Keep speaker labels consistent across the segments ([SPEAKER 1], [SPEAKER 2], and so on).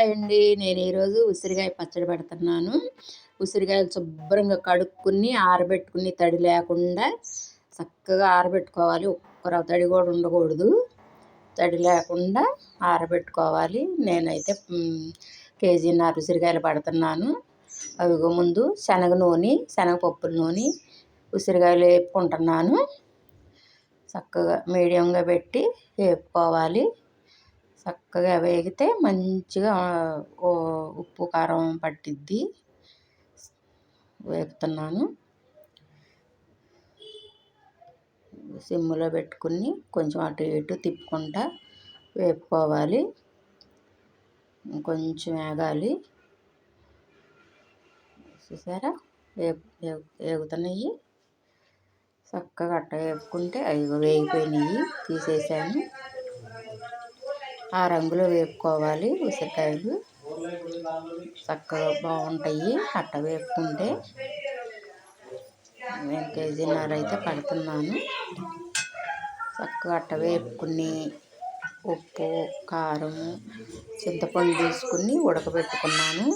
[SPEAKER 1] Hi అండి. నేను ఈరోజు ఉసిరికాయ పచ్చడి పెడుతున్నాను. ఉసిరికాయలు శుభ్రంగా కడుక్కుని ఆరబెట్టుకుని తడి లేకుండా చక్కగా ఆరబెట్టుకోవాలి. ఒక్కర తడి కూడా ఉండకూడదు. తడి లేకుండా ఆరబెట్టుకోవాలి. నేనైతే కేజీన్నర ఉసిరికాయలు పడుతున్నాను. అవి ముందు శనగ నూనె శనగపప్పుల నూనె ఉసిరికాయలు వేపుకుంటున్నాను. చక్కగా మీడియంగా పెట్టి వేపుకోవాలి. చక్కగా వేగితే మంచిగా ఉప్పు కారం పట్టిద్ది. వేపుతున్నాను సిమ్లో పెట్టుకుని కొంచెం అటు ఇటు తిప్పుకుంటా వేపుకోవాలి. కొంచెం వేగాలి. చూసారా? వేగుతున్నాయి. చక్కగా అట్ట వేపుకుంటే అవి వేగిపోయినాయి. తీసేసాను. ఆ రంగులో వేపుకోవాలి ఉసిరికాయలు. చక్కగా బాగుంటాయి అట్ట వేపుకుంటే. నేను కేజీన్నర అయితే పడుతున్నాను. చక్కగా అట్ట వేపుకుని ఉప్పు కారం చింతపండు తీసుకుని ఉడకబెట్టుకున్నాను.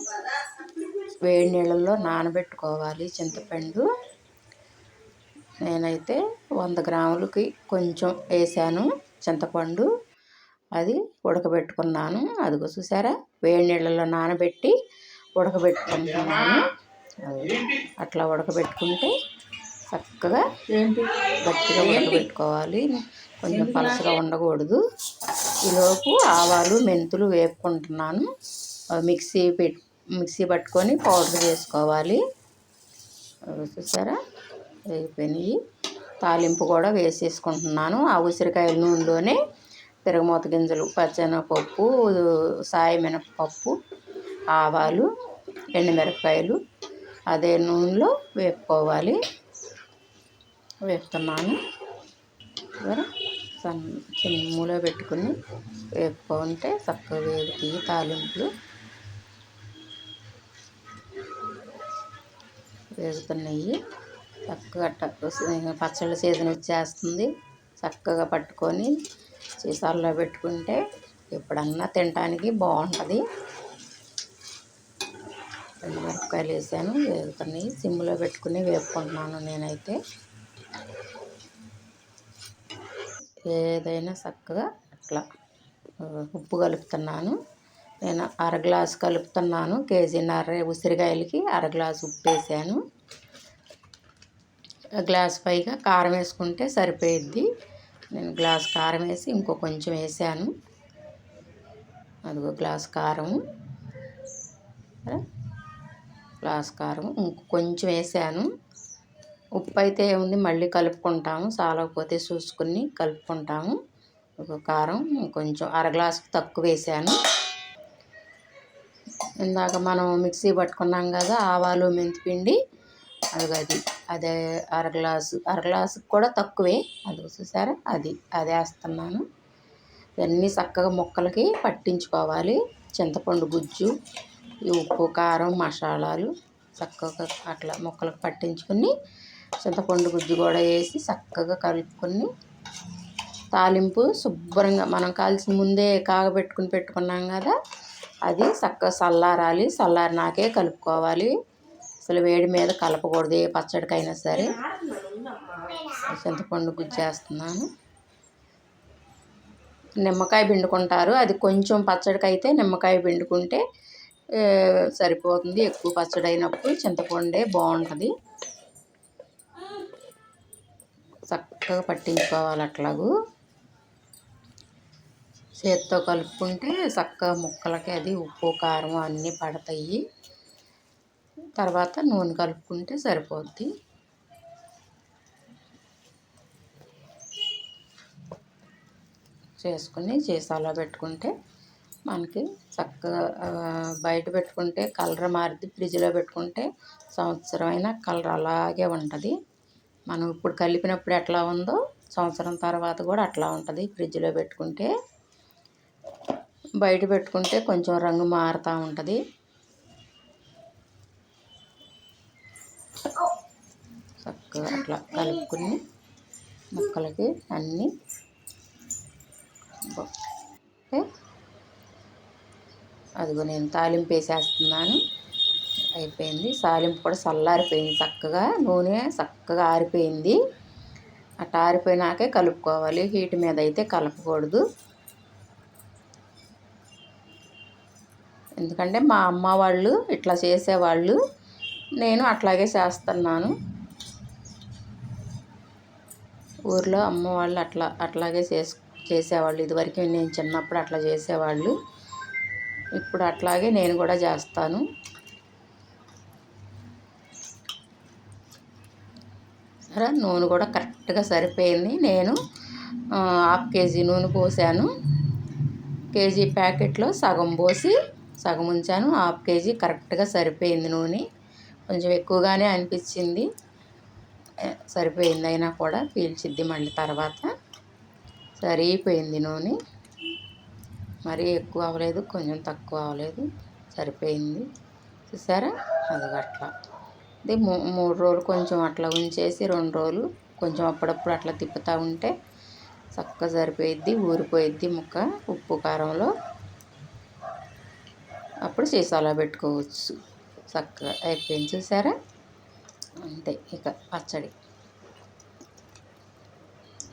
[SPEAKER 1] వేడి నీళ్ళల్లో నానబెట్టుకోవాలి చింతపండు. నేనైతే వంద గ్రాములకి కొంచెం వేసాను చింతపండు. అది ఉడకబెట్టుకున్నాను. అదిగో చూసారా? వేడి నీళ్ళలో నానబెట్టి ఉడకబెట్టుకుంటున్నాను. అట్లా ఉడకబెట్టుకుంటే చక్కగా గట్టిగా ఉడకబెట్టుకోవాలి. కొంచెం పలసగా ఉండకూడదు. ఈలోపు ఆవాలు మెంతులు వేపుకుంటున్నాను. మిక్సీ పెట్ మిక్సీ పట్టుకొని పౌడర్ చేసుకోవాలి. చూసారా? వేగిపోయినాయి తాలింపు కూడా వేసేసుకుంటున్నాను. ఆ ఉసిరికాయల నూనెలోనే పెరగమూత గింజలు పచ్చెనగపప్పు సాయి మినపప్పు ఆవాలు ఎండుమిరపకాయలు అదే నూనెలో వేపుకోవాలి. వేపుతున్నాను. చిమ్ములో పెట్టుకుని వేపుకుంటే చక్కగా వేడికి తాలింపులు. వేగుతున్నాయి. చక్కగా పచ్చళ్ళ సీజన్ వచ్చేస్తుంది. చక్కగా పట్టుకొని సీసాల్లో పెట్టుకుంటే ఎప్పుడన్నా తినడానికి బాగుంటుంది. రెండు మిరపకాయలు వేసాను వేగుతున్నాయి. సిమ్లో పెట్టుకుని వేపుకుంటున్నాను నేనైతే. ఏదైనా చక్కగా అట్లా ఉప్పు కలుపుతున్నాను. నేను అర గ్లాసు కలుపుతున్నాను. కేజీన్నర ఉసిరికాయలకి అర గ్లాసు ఉప్పు వేసాను. గ్లాస్ పైగా కారం వేసుకుంటే సరిపోయిద్ది. నేను గ్లాస్ కారం వేసి ఇంకో కొంచెం వేసాను. అదిగో గ్లాస్ కారం. గ్లాస్ కారం ఇంకో కొంచెం వేసాను. ఉప్పు అయితే ఏముంది? మళ్ళీ కలుపుకుంటాము. చాలకపోతే చూసుకుని కలుపుకుంటాము. ఒక కారం కొంచెం అర గ్లాసు తక్కువ వేసాను. ఇందాక మనం మిక్సీ పట్టుకున్నాం కదా ఆవాలు మెంతిపిండి. అది అది అదే అర గ్లాసు అర గ్లాసు కూడా తక్కువే. అది చూసారా? అది అది వేస్తున్నాను. ఇవన్నీ చక్కగా ముక్కలకి పట్టించుకోవాలి. చింతపండు గుజ్జు ఈ ఉప్పు కారం మసాలాలు చక్కగా అట్లా ముక్కలకు పట్టించుకొని చింతపండు గుజ్జు కూడా వేసి చక్కగా కలుపుకొని తాలింపు శుభ్రంగా మనం కాల్చిన ముందే కాగబెట్టుకుని పెట్టుకున్నాం కదా అది చక్కగా చల్లారాలి. చల్లారినాకే కలుపుకోవాలి. అసలు వేడి మీద కలపకూడదు ఏ పచ్చడికైనా సరే. చింతపండు గుజ్జేస్తున్నాను. నిమ్మకాయ పిండుకుంటారు. అది కొంచెం పచ్చడికి అయితే నిమ్మకాయ పిండుకుంటే సరిపోతుంది. ఎక్కువ పచ్చడి అయినప్పుడు చింతపండే బాగుంటుంది. చక్కగా పట్టించుకోవాలి అట్లాగూ. చేత్తో కలుపుకుంటే చక్కగా ముక్కలకి అది ఉప్పు కారం అన్నీ పడతాయి. తర్వాత నూనె కలుపుకుంటే సరిపోద్ది. చేసుకుని సీసాలో పెట్టుకుంటే మనకి చక్కగా బయట పెట్టుకుంటే కలర్ మారిద్ది. ఫ్రిడ్జ్లో పెట్టుకుంటే సంవత్సరం అయినా కలర్ అలాగే ఉంటుంది. మనం ఇప్పుడు కలిపినప్పుడు ఎట్లా ఉందో సంవత్సరం తర్వాత కూడా అట్లా ఉంటుంది. ఫ్రిడ్జ్లో పెట్టుకుంటే బయట పెట్టుకుంటే కొంచెం రంగు మారుతూ ఉంటుంది. చక్కగా అట్లా కలుపుకుని ముక్కలకి అన్నీ అదిగో నేను తాలింపు వేసేస్తున్నాను. అయిపోయింది. తాలింపు కూడా చల్లారిపోయింది. చక్కగా నూనె చక్కగా ఆరిపోయింది. అట్లా ఆరిపోయినాకే కలుపుకోవాలి. హీట్ మీద అయితే కలపకూడదు. ఎందుకంటే మా అమ్మ వాళ్ళు ఇట్లా చేసేవాళ్ళు. నేను అట్లాగే చేస్తున్నాను. ఊర్లో అమ్మ వాళ్ళు అట్లా అట్లాగే చేసు చేసేవాళ్ళు. ఇదివరకు నేను చిన్నప్పుడు అట్లా చేసేవాళ్ళు. ఇప్పుడు అట్లాగే నేను కూడా చేస్తాను. సరే నూనె కూడా కరెక్ట్గా సరిపోయింది. నేను హాఫ్ కేజీ నూనె పోసాను. కేజీ ప్యాకెట్లో సగం పోసి సగం ఉంచాను. హాఫ్ కేజీ కరెక్ట్గా సరిపోయింది నూనె. కొంచెం ఎక్కువగానే అనిపించింది. సరిపోయింది అయినా కూడా పీల్చిద్ది మళ్ళీ తర్వాత. సరిపోయింది నూనె. మరీ ఎక్కువ అవ్వలేదు కొంచెం తక్కువ అవ్వలేదు సరిపోయింది. చూసారా? అది అట్లా. ఇది మూడు రోజులు కొంచెం అట్లా ఉంచేసి రెండు రోజులు కొంచెం అప్పుడప్పుడు అట్లా తిప్పుతూ ఉంటే చక్కగా సరిపోయిద్ది ఊరిపోయిద్ది ముక్క ఉప్పు కారంలో. అప్పుడు సీసాలో పెట్టుకోవచ్చు. చక్కగా అయిపోయింది. చూసారా? అంతే ఇక పచ్చడి.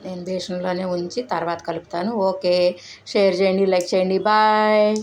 [SPEAKER 1] నేను బేషన్లోనే ఉంచి తర్వాత కలుపుతాను. ఓకే షేర్ చేయండి లైక్ చేయండి. బాయ్.